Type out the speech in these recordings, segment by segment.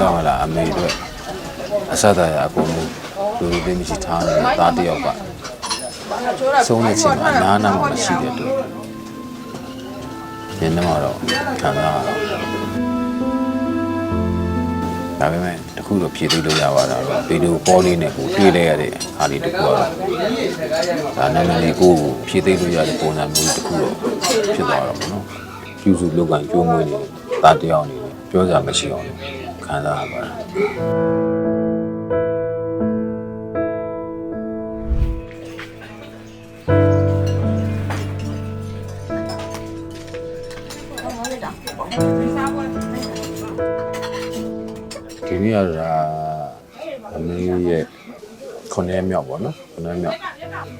တော့မလားအမေတို့အဆက်သားရအကုန်လုံးလူလူသိမရှိထားနေတဲ့သားတစ်ယောက်ကဆုံးနေချိန်မှာနားနာမှမရှိတဲ့အတွက်ဒီနေ့မှာတော့ခံစားရတော့ဒါပေမဲ့တခုတော့ဖြည့်သိလို့ရပါတာတော့ဗီဒီယိုကောလေးနဲ့ကိုတွေ့လိုက်ရတဲ့အားလေးတခုတော့ဒါနာမည်လေးကိုကိုဖြည့်သိလို့ရတဲ့ပုံစံမျိုးတစ်ခုတော့ဖြစ်သွားတော့ဗောနော်ကျူးစုလောက်ကကြိုးမွေးနေသားတစ်ယောက်အနေနဲ့ပြောစရာမရှိအောင် ခံစားရပါတယ်ဒီနေ့ကတော့အမေရဲ့ခုနှစ်ရက်မြောက်ပေါ့နော်ခုနှစ်ရက်မြောက်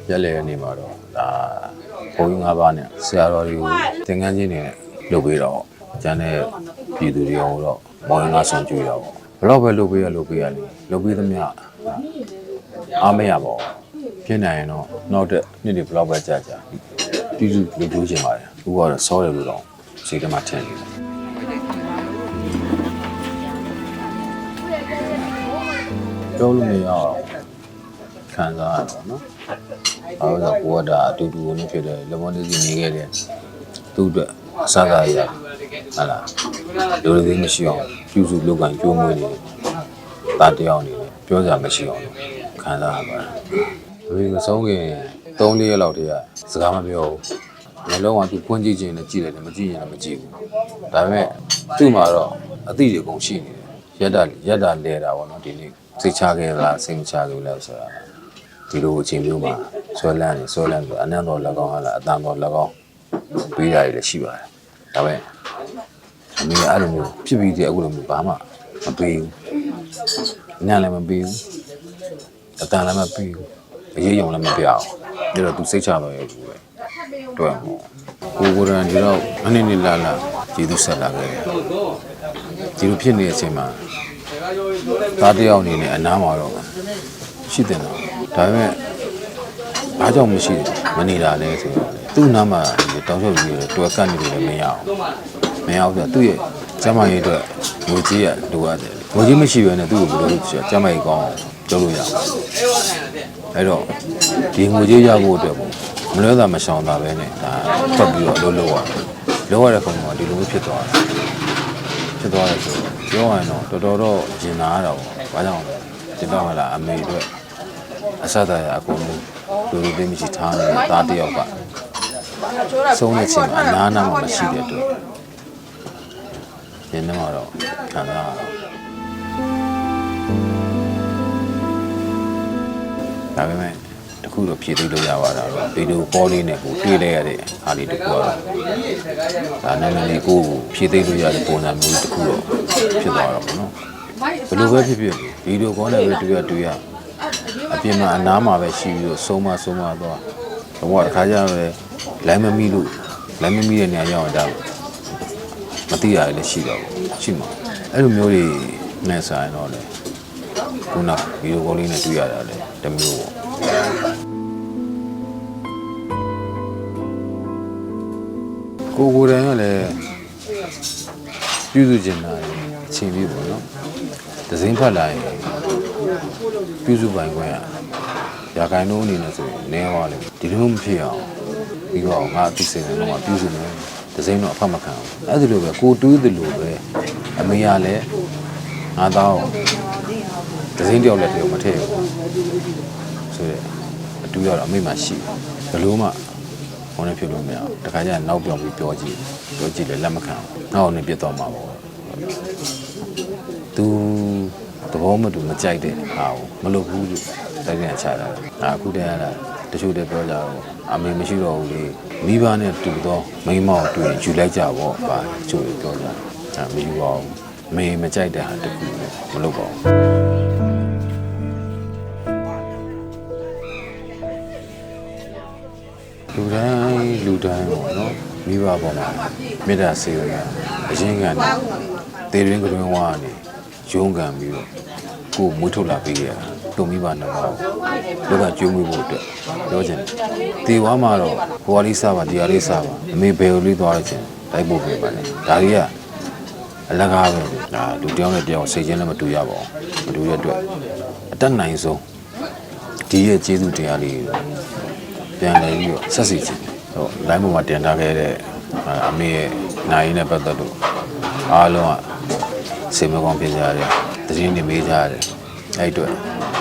ရက်လေနေမှာတော့ဒါဘုံကြီး၅ပါးနဲ့ဆရာတော်တွေကိုသင်္ကန်းချင်းတွေနဲ့လုပ်ပေးတော့ကျန်တဲ့ပြည်သူတွေရောတော့ မောင်ငါဆောင်ကြွေးတော့ဘလောက်ပဲလုပ်ပေးရလုပ်ပေးရလေလုပ်ပေးသမျှအားမရပါဘူးဖြစ်နိုင်ရင်တော့နောက်တဲ့နေ့တွေဘလောက်ပဲကြာကြာပြည်သူလူလူချင်းပါတယ်အခုကတော့စောတယ်လို့တော့စိတ်ထဲမှာထင်နေတယ်ပြောလို့မရအောင်ခံစားရတော့နော်။အဲဒါကိုကဒါအတူတူနေဖြစ်တယ်လမနေစီနေခဲ့တယ်။သူ့အတွက်အစားအစာရ ဟာလား။လူတွေမရှိအောင်ပြုစုလုပ်ကန်ကြိုးမွေးနေတာတယောက်နေတယ်ပြောစရာမရှိအောင်ခံစားရပါတယ်။ဘယ်မဆုံးခင်3ရက်လောက်တည်းကစကားမပြောဘူး။မျိုးလုံးကသူဖွင့်ကြည့်ခြင်းနဲ့ကြည့်တယ်မကြည့်ရင်လည်းမကြည့်ဘူး။ဒါပေမဲ့သူ့မှာတော့အသည့်တွေကုန်ရှိနေတယ်။ရက်တာရက်တာလဲတာပေါ့နော်ဒီနေ့စိတ်ချခဲ့လားစိတ်မချခဲ့ဘူးလားဆိုတာဒီလိုအချိန်မျိုးမှာဆွဲလန်းနေဆွဲလန်းပြီးအနံ့တော်၎င်းဟာလားအတန်တော်၎င်းပေးတာတွေလည်းရှိပါတယ် ဒါပေမဲ့အမေအဲ့လိုမျိုးဖြစ်ပြီးတဲ့အခုလိုမျိုးဘာမှမပေးဘူးညလည်းမပေးဘူးအတန်လည်းမပေးဘူးအရေးယုံလည်းမပြအောင်ဒါတော့သူစိတ်ချပါရဲ့ဘူးပဲတွေ့မှာကိုကိုရန်ဒီတော့အနည်းနည်းလာလာကျေးဇူးဆက်လာခဲ့တယ်ဒီလိုဖြစ်နေတဲ့အချိန်မှာသားတစ်ယောက်အနေနဲ့အနားမှာတော့ရှိတယ်နော်ဒါပေမဲ့ဘာကြောင့်မရှိမနေတာလဲဆိုတော့လေ သူ့နားမှာဒီတောင်ချုပ်ကြီးတွေတွေ့ကတ်နေတယ်မရအောင်မရအောင်ဆိုတော့သူ့ရဲ့ကျမကြီးအတွက်ငွေကြီးရလိုအပ်တယ်ငွေကြီးမရှိဘဲနဲ့သူ့ကိုဘယ်လိုကျကျမကြီးကောင်းပြောလို့ရအောင်အဲ့တော့ဒီငွေကြီးရဖို့အတွက်ပေါ့မလွဲတာမရှောင်တာပဲနဲ့ဒါဖတ်ပြီးတော့အလုပ်လုပ်ရလုပ်ရတဲ့ပုံမှာဒီလိုမျိုးဖြစ်သွားတယ်ဖြစ်သွားတယ်ဆိုတော့ပြောရရင်တော့တော်တော်တော့ကျင်နာရတာပေါ့ဘာကြောင့်လဲဒီတော့မလားအမေအတွက်အဆက်သားရအကုန်လုံးလူလူသိမရှိထားနေတဲ့သားတစ်ယောက်က ဆုံးနေချိန်မှာအနားနာမှမရှိတဲ့အတွက်ဒီနေ့မှာတော့ခံစားရတော့ဒါပေမဲ့တခုတော့ဖြည့်သိလို့ရပါတာတော့ဗီဒီယိုကောလေးနဲ့ကိုတွေ့လိုက်ရတဲ့အားလေးတခုတော့ဒါနာမည်လေးကိုဖြည့်သိလို့ရတဲ့ပုံစံမျိုးတစ်ခုတော့ဖြစ်သွားတော့ပေါ့နော်ဘယ်လိုပဲဖြစ်ဖြစ်ဗီဒီယိုကောနဲ့ပဲတွေ့ရတွေ့ရအပြင်မှာအနားမှာပဲရှိပြီးတော့ဆုံးမဆုံးမသွားတော့အခါကျတော့ လိုင်းမမီလို့လိုင်းမမီတဲ့နေရာရောက်တော့မသိရလည်းရှိတော့ရှိမှာအဲ့လိုမျိုးတွေနဲ့ဆိုင်တော့လေခုနဗီဒီယိုကောလေးနဲ့တွေ့ရတာလေတမျိုးပေါ့ကိုကိုယ်တိုင်ကလည်းပြုစုကျင်တာအချိန်ပြီးပေါ့နော်ဒဇင်းဖတ်လာရင်ပြုစုပိုင်ခွင့်ရရာခိုင်နှုန်းအနေနဲ့ဆိုရင်နည်းသွားတယ်ဒီလိုမဖြစ်အောင် ပြီးတော့ငါအသိစိတ်နဲ့တော့ပြုစုမယ်ဒဇင်းတော့အဖတ်မခံအောင်အဲ့ဒီလိုပဲကိုတူးသလိုပဲအမေကလည်းငါတော့ဒဇင်းတယောက်လည်းတယောက်မထည့်ဘူးဆိုတော့အတူရတော့အမေမှရှိဘယ်လို့မှဟိုနဲ့ဖြစ်လို့မရဘူးတခါကျရင်နောက်ပြောင်းပြီးပြောကြည့်ပြောကြည့်လည်းလက်မခံဘူးနောက်နဲ့ပြတ်တော့မှာပေါ့သူသဘောမတူမကြိုက်တဲ့ဟာကိုမလုပ်ဘူးလို့တိုက်ပြန်ချတာဒါအခုတည်းကတ ချို့တည်းပြောကြတော့အမေမရှိတော့ဘူးလေမိဘနဲ့တူတော့မိန်းမောက်တူရင်ယူလိုက်ကြပေါ့ပါချို့ပြောကြဒါမယူပါဘူးမေမကြိုက်တဲ့ဟာတခုမလုပ်ပါဘူးလူတိုင်းလူတိုင်းပေါ့နော်မိဘပေါ်မှာမေတ္တာစေရကအရင်ကနေတေရင်းကတွင်ဝါနေရုံးကန်ပြီးတော့ကိုယ်မွေးထုတ်လာပေးရတာ တို့မိဘနှစ်ပါးလောကကျွေးမွေးဖို့အတွက်ပြောချင်တယ်တေဝါမှာတော့ဘွားလေးစားပါတရားလေးစားပါအမေဘယ်လိုလေးသွားရချင်းတိုက်ဖို့ပြပါလေဒါတွေကအလကားပဲဒါလူတယောက်နဲ့တယောက်စိတ်ချင်းလည်းမတူရပါဘူးမတူရတဲ့အတွက်အတက်နိုင်ဆုံးဒီရဲ့ကျေးဇူးတရားလေးကိုပြန်လည်ပြီးတော့ဆက်စီချင်တယ်ဟို line ပေါ်မှာတင်ထားခဲ့တဲ့အမေရဲ့နိုင်ရင်းနဲ့ပတ်သက်လို့အားလုံးကစိတ်မကောင်းဖြစ်ကြရတယ်တရင်နေမေးကြရတယ် အဲ့အတွက်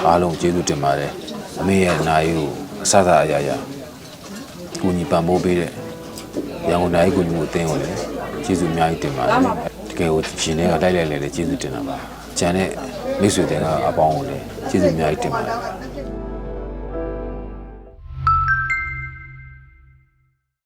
အားလုံးကျေးဇူးတင်ပါတယ်အမေရဲ့နိုင်ကိုအဆအသာအရာရာကိုညီပံ့ပိုးပေးတဲ့ရန်ကုန်တိုင်းကိုညီမှုအသင်းကိုလည်းကျေးဇူးအများကြီးတင်ပါတယ်တကယ်ကိုရှင်တွေကတိုက်လိုက်လဲလည်းကျေးဇူးတင်တာပါကျန်တဲ့မိတ်ဆွေတွေကအပေါင်းကိုလည်းကျေးဇူးအများကြီးတင်ပါတယ်